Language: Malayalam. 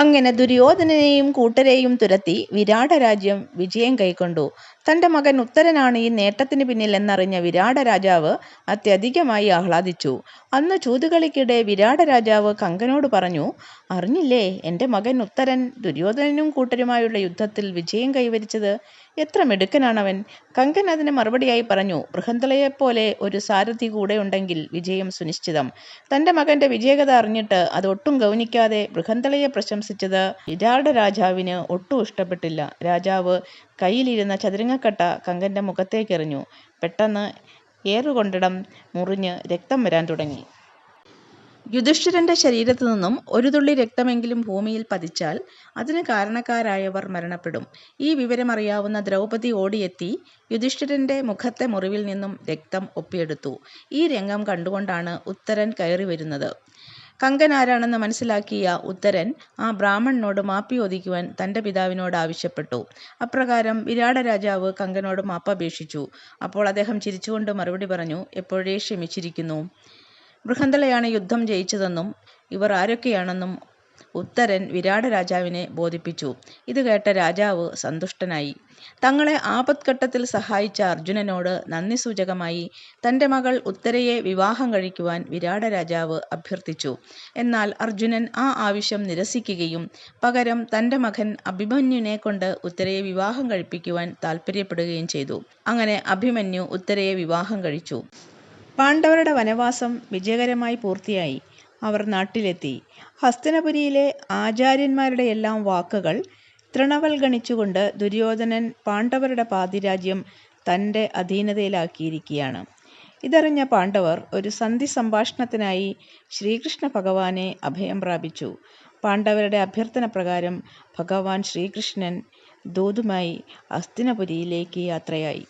അങ്ങനെ ദുര്യോധനനെയും കൂട്ടരെയും തുരത്തി വിരാടരാജ്യം വിജയം കൈക്കൊണ്ടു. തന്റെ മകൻ ഉത്തരനാണ് ഈ നേട്ടത്തിന് പിന്നിൽ എന്നറിഞ്ഞ വിരാടരാജാവ് അത്യധികമായി ആഹ്ലാദിച്ചു. അന്ന് ചൂതുകളിക്കിടെ വിരാടരാജാവ് കങ്കനോട് പറഞ്ഞു "അറിഞ്ഞില്ലേ എന്റെ മകൻ ഉത്തരൻ ദുര്യോധനനും കൂട്ടരുമായുള്ള യുദ്ധത്തിൽ വിജയം കൈവരിച്ചത്? എത്ര മിടുക്കനാണവൻ! " കങ്കൻ അതിന് മറുപടിയായി പറഞ്ഞു ബൃഹന്തളയെപ്പോലെ ഒരു സാരഥി കൂടെ ഉണ്ടെങ്കിൽ വിജയം സുനിശ്ചിതം. " തന്റെ മകന്റെ വിജയകഥ അറിഞ്ഞിട്ട് അത് ഒട്ടും ഗൗനിക്കാതെ ബൃഹന്തളയെ പ്രശംസിച്ചത് വിരാടരാജാവിന് ഒട്ടും ഇഷ്ടപ്പെട്ടില്ല. രാജാവ് കയ്യിലിരുന്ന ചതുരങ്ങക്കട്ട കങ്കന്റെ മുഖത്തേക്കെറിഞ്ഞു. പെട്ടെന്ന് ഏറുകൊണ്ടിടം മുറിഞ്ഞ് രക്തം വരാൻ തുടങ്ങി. യുധിഷ്ഠിരന്റെ ശരീരത്തുനിന്നും ഒരു തുള്ളി രക്തമെങ്കിലും ഭൂമിയിൽ പതിച്ചാൽ അതിന് കാരണക്കാരായവർ മരണപ്പെടും. ഈ വിവരമറിയാവുന്ന ദ്രൗപദി ഓടിയെത്തി യുധിഷ്ഠിരന്റെ മുഖത്തെ മുറിവിൽ നിന്നും രക്തം ഒപ്പിയെടുത്തു. ഈ രംഗം കണ്ടുകൊണ്ടാണ് ഉത്തരൻ കയറിവരുന്നത്. കങ്കൻ ആരാണെന്ന് മനസ്സിലാക്കിയ ഉത്തരൻ ആ ബ്രാഹ്മണനോട് മാപ്പി ചോദിക്കുവാൻ തന്റെ പിതാവിനോട് ആവശ്യപ്പെട്ടു. അപ്രകാരം വിരാട രാജാവ് കങ്കനോട് മാപ്പപേക്ഷിച്ചു. അപ്പോൾ അദ്ദേഹം ചിരിച്ചുകൊണ്ട് മറുപടി പറഞ്ഞു "എപ്പോഴേ ക്ഷമിച്ചിരിക്കുന്നു. " ബൃഹന്ദളയാണ് യുദ്ധം ജയിച്ചതെന്നും ഇവർ ആരൊക്കെയാണെന്നും ഉത്തരൻ വിരാടരാജാവിനെ ബോധിപ്പിച്ചു. ഇത് കേട്ട രാജാവ് സന്തുഷ്ടനായി. തങ്ങളെ ആപത്ഘട്ടത്തിൽ സഹായിച്ച അർജുനനോട് നന്ദി സൂചകമായി തന്റെ മകൾ ഉത്തരയെ വിവാഹം കഴിക്കുവാൻ വിരാടരാജാവ് അഭ്യർത്ഥിച്ചു. എന്നാൽ അർജുനൻ ആ ആവശ്യം നിരസിക്കുകയും പകരം തന്റെ മകൻ അഭിമന്യുവിനെക്കൊണ്ട് ഉത്തരയെ വിവാഹം കഴിപ്പിക്കുവാൻ താല്പര്യപ്പെടുകയും ചെയ്തു. അങ്ങനെ അഭിമന്യു ഉത്തരയെ വിവാഹം കഴിച്ചു. പാണ്ഡവരുടെ വനവാസം വിജയകരമായി പൂർത്തിയായി. അവർ നാട്ടിലെത്തി. ഹസ്തിനപുരിയിലെ ആചാര്യന്മാരുടെയെല്ലാം വാക്കുകൾ തൃണവൽഗണിച്ചുകൊണ്ട് ദുര്യോധനൻ പാണ്ഡവരുടെ പാതിരാജ്യം തന്റെ അധീനതയിലാക്കിയിരിക്കുകയാണ് ഇതറിഞ്ഞ പാണ്ഡവർ ഒരു സന്ധി സംഭാഷണത്തിനായി ശ്രീകൃഷ്ണ ഭഗവാനെ അഭയം പ്രാപിച്ചു. പാണ്ഡവരുടെ അഭ്യർത്ഥന പ്രകാരം ഭഗവാൻ ശ്രീകൃഷ്ണൻ ദൂതുമായി അസ്തിനപുരിയിലേക്ക് യാത്രയായി.